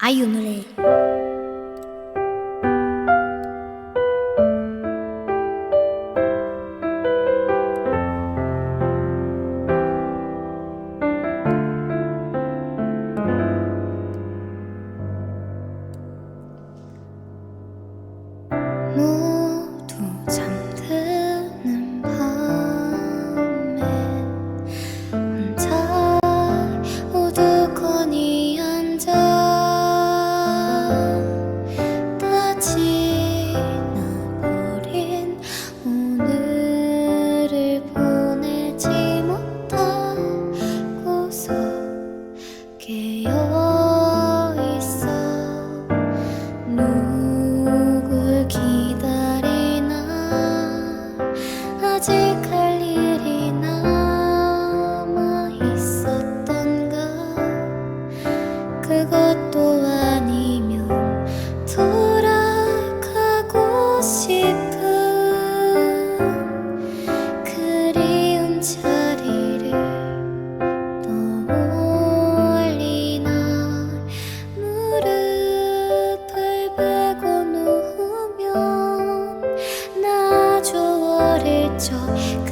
あゆむれ 아직 就。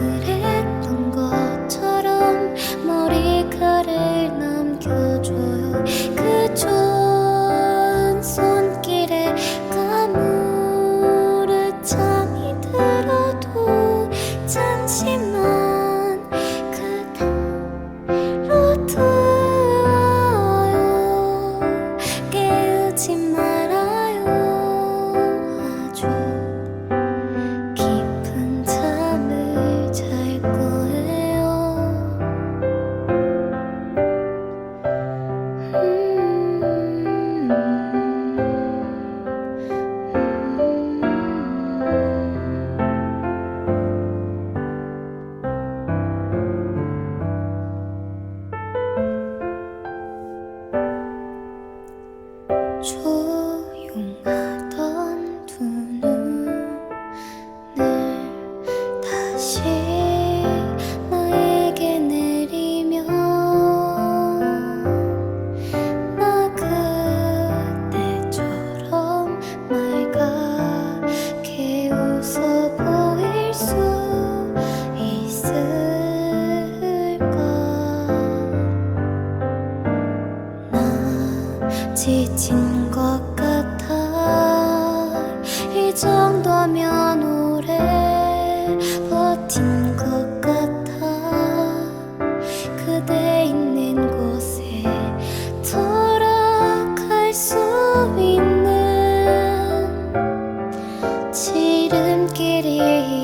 지름길이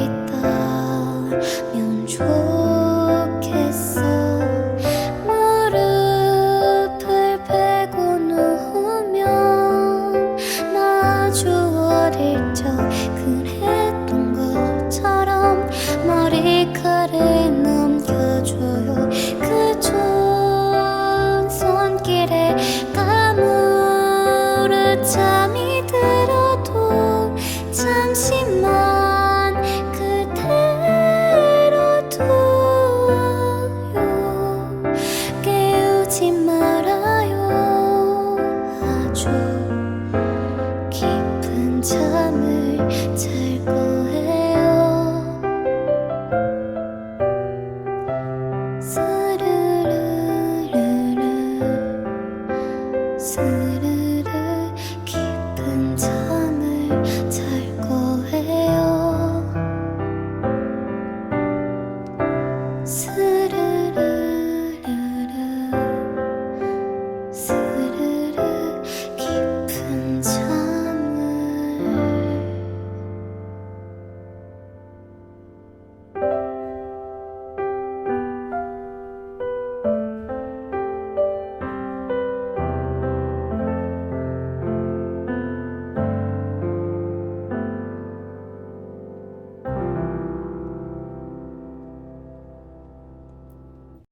있다면 좋겠어. 무릎을 베고 누우면 나 아주 어릴 적 그랬던 것처럼 머리카락 넘겨줘요. 그 좋은 손길에 가물어 잠이 밤을 잘거